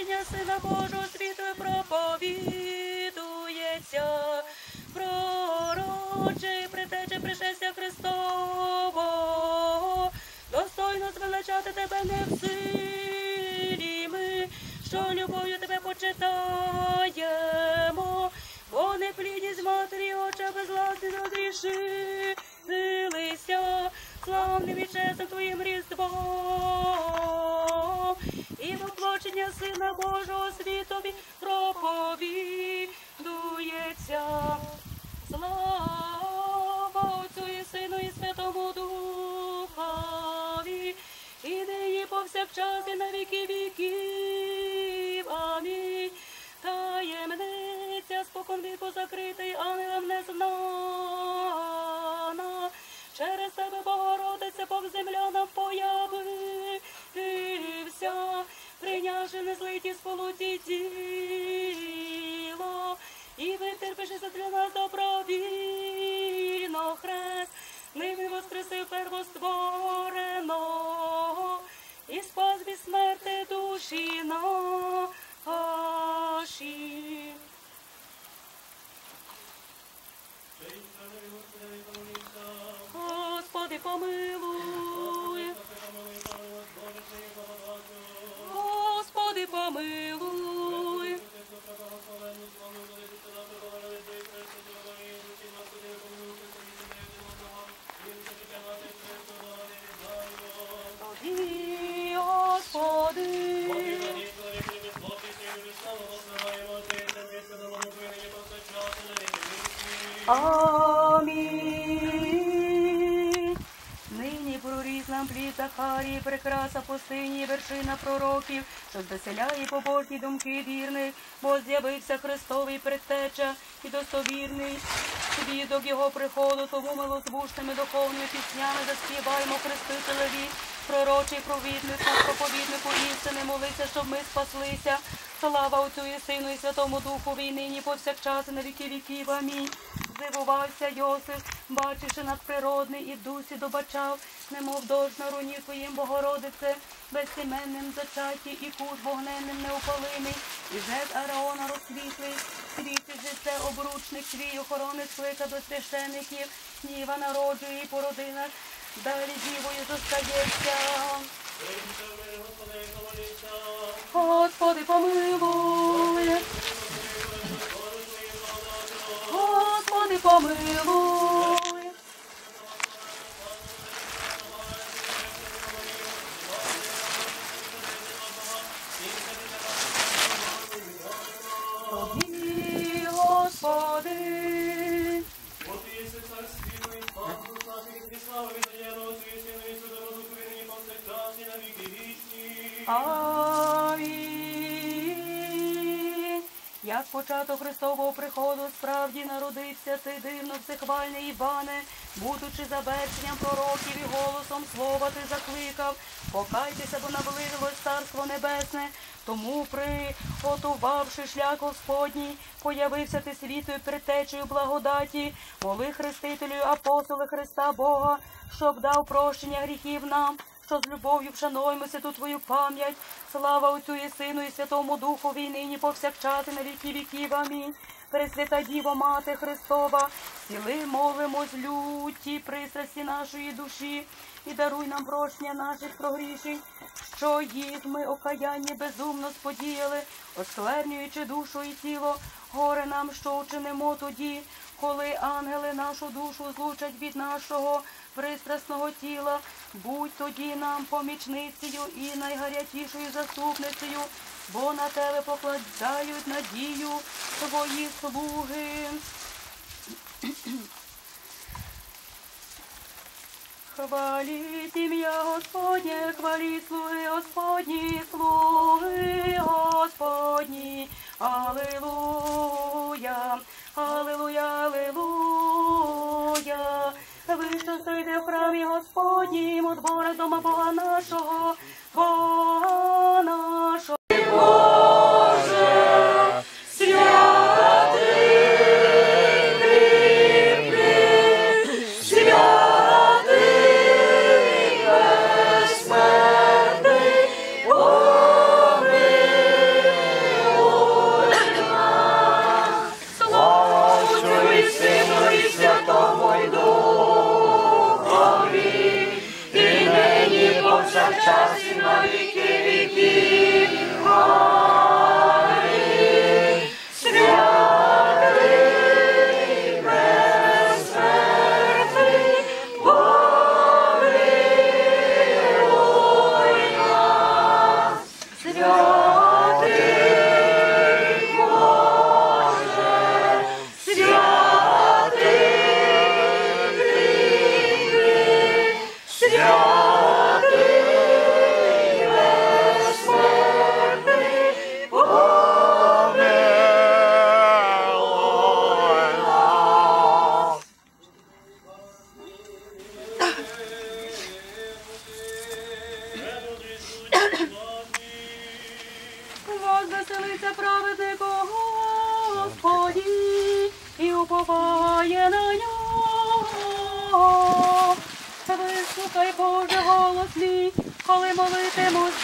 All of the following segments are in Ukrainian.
прощення Сина Божого світу проповідується. Пророче, притече пришестя Христового, достойно звеличати тебе не в силі ми, що любов'ю тебе почитаємо, бо не плідність матері оча безласні розрішилися, славним і чесним твоїм різдвом, і воплочення Сина Божого світові проповідується. Слава Отцю і Сину і Святому Духові, і нині повсякчас і на віки віків. Амінь. Таємниця спокон віку закритий, ангелам не знана. Через тебе, Богородице, Бог земля нам появився, прийнявши незлиті сполуті тіло, і витерпишися для нас добровільно хрест, ними воскресив первоствореного, і спас від смерти душі наші. Господи, помилуй. Амінь. Нині проріс нам плід Захарії, прикраса пустині, вершина пророків, що звеселяє побожні думки вірних, бо з'явився Христовий предтеча і достовірний свідок його приходу, тому милозвучними духовними піснями заспіваємо Хрестителеві, пророчий провіднику, проповіднику істини, молися, щоб ми спаслися. Слава Отцю і Сину і Святому Духові, і нині повсякчас і на віки віків. Амінь. Здивувався Йосиф, бачивши надприродний і в дусі добачав, немов дощ на руні твоїм Богородице, безсіменним зачаті і куш вогненним неопалимий, і жест Араона розсвітлий, світить життя обручник твій, охорони склика до священиків, Ніва народжує і по родинах, далі дівою зостається. Господи, помилуй. Господи, помилуй. Тобі, початок Христового приходу справді народився ти дивно всехвальний Іване, будучи завершенням пророків і голосом слова ти закликав, покайтеся, бо наблизилось Царство Небесне. Тому, приготувавши шлях Господній, появився ти світою предтечею благодаті, моли Хрестителю, апостоли Христа Бога, щоб дав прощення гріхів нам що з любов'ю вшануємося ту твою пам'ять. Слава Отцю і Сину, і Святому Духові, і нині повсякчас на віки віків. Амінь. Пресвята Діво, Мати Христова, сіли молимось люті, пристрасті нашої душі, і даруй нам прощення наших прогрішень, що їх ми окаянні безумно сподіяли, осквернюючи душу і тіло, горе нам, що вчинимо тоді, коли ангели нашу душу злучать від нашого пристрасного тіла, будь тоді нам помічницею і найгарячішою заступницею, бо на тебе покладають надію твої слуги. Хваліть ім'я Господнє, хваліть слуги Господні, слуги Господні. Аллилуйя, аллилуйя, аллилуйя. Ви, що стоїте в храмі Господнім, у двора дома Бога нашого, Бога нашого.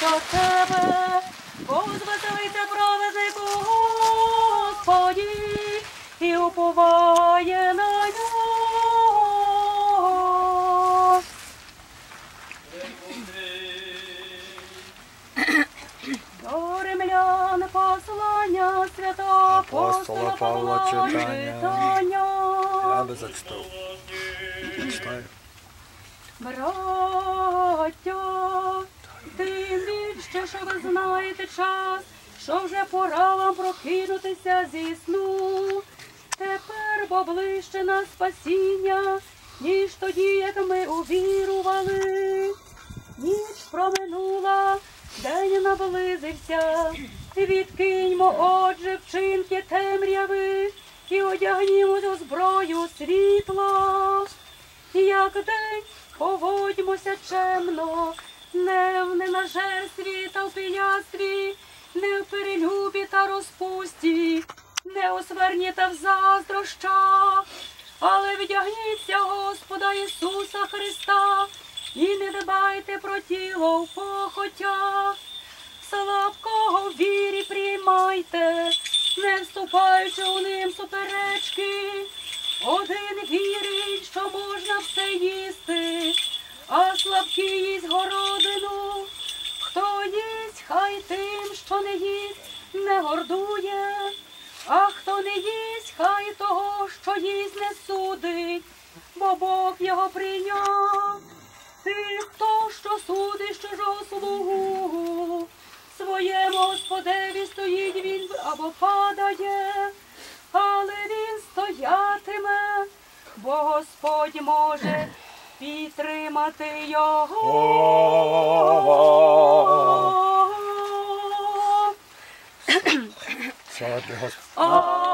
До тебе. Возвеселиться праведник Господі і уповає на нього. До римлян послання святого апостола Павла читання. Я би зачитав. Читаю. Браття, тим більше, що ви час, що вже пора вам прокинутися зі сну. Тепер бо ближче на спасіння, ніж тоді, як ми увірували. Ніч проминула, день наблизився. Відкиньмо, отже, вчинки темряви і одягнімось у зброю світла. Як день поводьмося чемно, не в ненажерстві та в пиястві, не в перелюбі та розпусті, не у сверні та в заздрощах, але вдягніться Господа Ісуса Христа і не дбайте про тіло в похотях. Слабкого в вірі приймайте, не вступаючи у ним суперечки. Один вірить, що можна все їсти, а слабкі їсть городину. Хто їсть, хай тим, що не їсть, не гордує, а хто не їсть, хай того, що їсть, не судить, бо Бог його прийняв. Ти хто, що судиш чужого слугу, своєму Господеві стоїть він або падає, але він стоятиме, бо Господь може підтримати його. Слава Господи.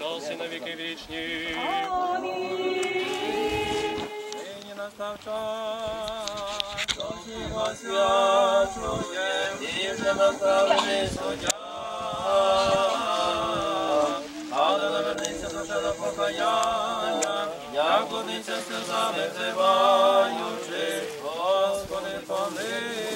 І на віки вічні. Нині настав час, вас свячує, і вже наставлений суддя. Але навернися душа до покаяння, як клониться сльозами взиваючи, Господи, помилуй